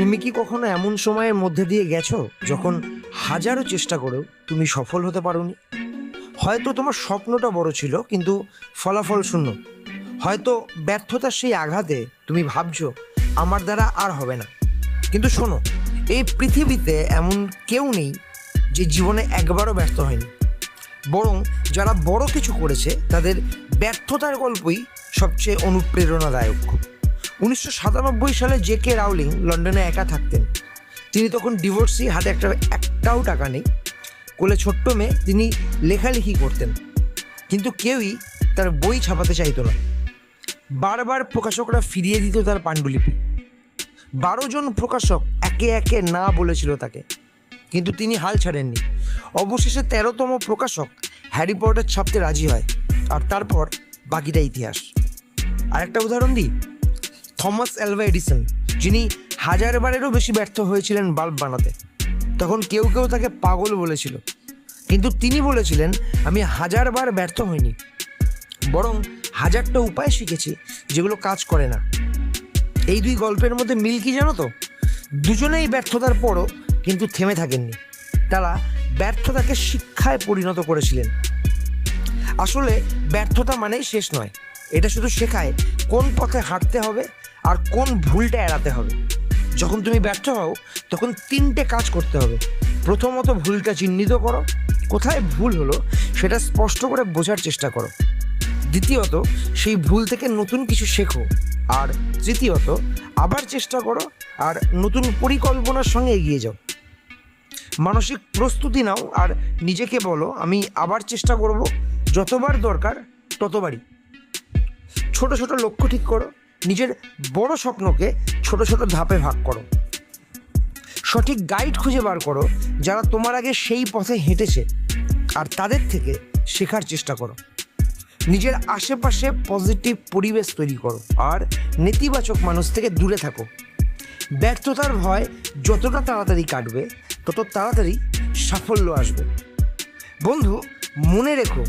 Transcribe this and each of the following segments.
তুমি কি কখনো এমন সময়ের মধ্যে দিয়ে গেছো যখন হাজারো চেষ্টা করেও তুমি সফল হতে পারোনি? হয়তো তোমার স্বপ্নটা বড় ছিল, কিন্তু ফলাফল শূন্য। হয়তো ব্যর্থতার সেই আঘাতে তুমি ভাবছ, আমার দ্বারা আর হবে না। কিন্তু শোনো, এই পৃথিবীতে এমন কেউ নেই যে জীবনে একবারও ব্যর্থ হয়নি। বরং যারা বড় কিছু করেছে, তাদের ব্যর্থতার গল্পই সবচেয়ে অনুপ্রেরণাদায়ক। উনিশশো সাতানব্বই সালে জে কে রাউলিং লন্ডনে একা থাকতেন। তিনি তখন ডিভোর্সি হাতে একটা একটাও টাকা নেই। কোলে ছোট্ট মেয়ে, তিনি লেখালেখি করতেন। কিন্তু কেউই তার বই ছাপাতে চাইতো না। বারবার প্রকাশকরা ফিরিয়ে দিত তার পাণ্ডুলিপি। বারো জন প্রকাশক একে একে না বলেছিল তাকে। কিন্তু তিনি হাল ছাড়েননি। অবশেষে তেরোতম প্রকাশক হ্যারি পটার ছাপতে রাজি হয়। আর তারপর বাকিটা ইতিহাস। আরেকটা উদাহরণ দিই? থমাস অ্যালভা এডিসন, যিনি হাজার বারেরও বেশি ব্যর্থ হয়েছিলেন বাল্ব বানাতে। তখন কেউ কেউ তাকে পাগল বলেছিল। কিন্তু তিনি বলেছিলেন, আমি হাজারবার ব্যর্থ হইনি। বরং হাজারটা উপায় শিখেছি যেগুলো কাজ করে না। এই দুই গল্পের মধ্যে মিল কি জানো তো? দুজনেই ব্যর্থতার পরও কিন্তু থেমে থাকেননি। তারা ব্যর্থতাকে শিক্ষায় পরিণত করেছিলেন। আসলে ব্যর্থতা মানেই শেষ নয়। এটা শুধু শেখায় কোন পথে হাঁটতে হবে আর কোন ভুলটা এড়াতে হবে? যখন তুমি ব্যর্থ হও, তখন তিনটে কাজ করতে হবে। প্রথমত ভুলটা চিহ্নিত করো। কোথায় ভুল হলো, সেটা স্পষ্ট করে বোঝার চেষ্টা করো। দ্বিতীয়ত, সেই ভুল থেকে নতুন কিছু শেখো। আর তৃতীয়ত, আবার চেষ্টা করো আর নতুন পরিকল্পনার সঙ্গে এগিয়ে যাও। মানসিক প্রস্তুতি নাও আর নিজেকে বলো, আমি আবার চেষ্টা করব। যতবার দরকার, ততবারই। ছোট ছোট লক্ষ্য ঠিক করো। নিজের বড় স্বপ্নকে ছোট ছোট ধাপে ভাগ করো। সঠিক গাইড খুঁজে বার করো যারা তোমার আগে সেই পথে হেঁটেছে আর তাদের থেকে শেখার চেষ্টা করো। নিজের আশেপাশে পজিটিভ পরিবেশ তৈরি করো আর নেতিবাচক মানুষ থেকে দূরে থাকো। ব্যর্থতার ভয় যতটা তাড়াতাড়ি কাটবে, তত তাড়াতাড়ি সাফল্য আসবে। বন্ধু, মনে রেখো,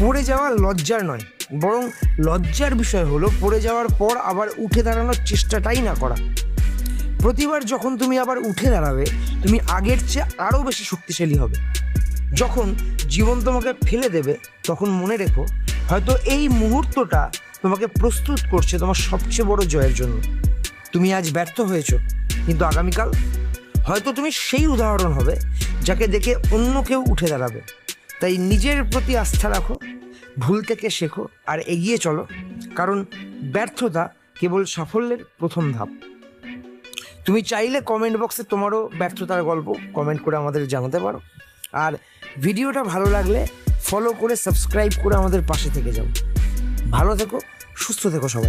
পড়ে যাওয়া লজ্জার নয় বরং লজ্জার বিষয় হলো, পড়ে যাওয়ার পর আবার উঠে দাঁড়ানোর চেষ্টাটাই না করা। প্রতিবার যখন তুমি আবার উঠে দাঁড়াবে, তুমি আগের চেয়ে আরও বেশি শক্তিশালী হবে। যখন জীবন তোমাকে ফেলে দেবে, তখন মনে রেখো, হয়তো এই মুহূর্তটা তোমাকে প্রস্তুত করছে তোমার সবচেয়ে বড় জয়ের জন্য। তুমি আজ ব্যর্থ হয়েছ, কিন্তু আগামীকাল হয়তো তুমি সেই উদাহরণ হবে, যাকে দেখে অন্য কেউ উঠে দাঁড়াবে। তাই নিজের প্রতি আস্থা রাখো ভুল থেকে শেখো আর এগিয়ে চলো, কারণ ব্যর্থতা কেবল সাফল্যের প্রথম ধাপ। তুমি চাইলে কমেন্ট বক্সে তোমারও ব্যর্থতার গল্প কমেন্ট করে আমাদের জানাতে পারো। আর ভিডিওটা ভালো লাগলে ফলো করে সাবস্ক্রাইব করে আমাদের পাশে থেকে যাও। ভালো থেকো, সুস্থ থেকো সবাই।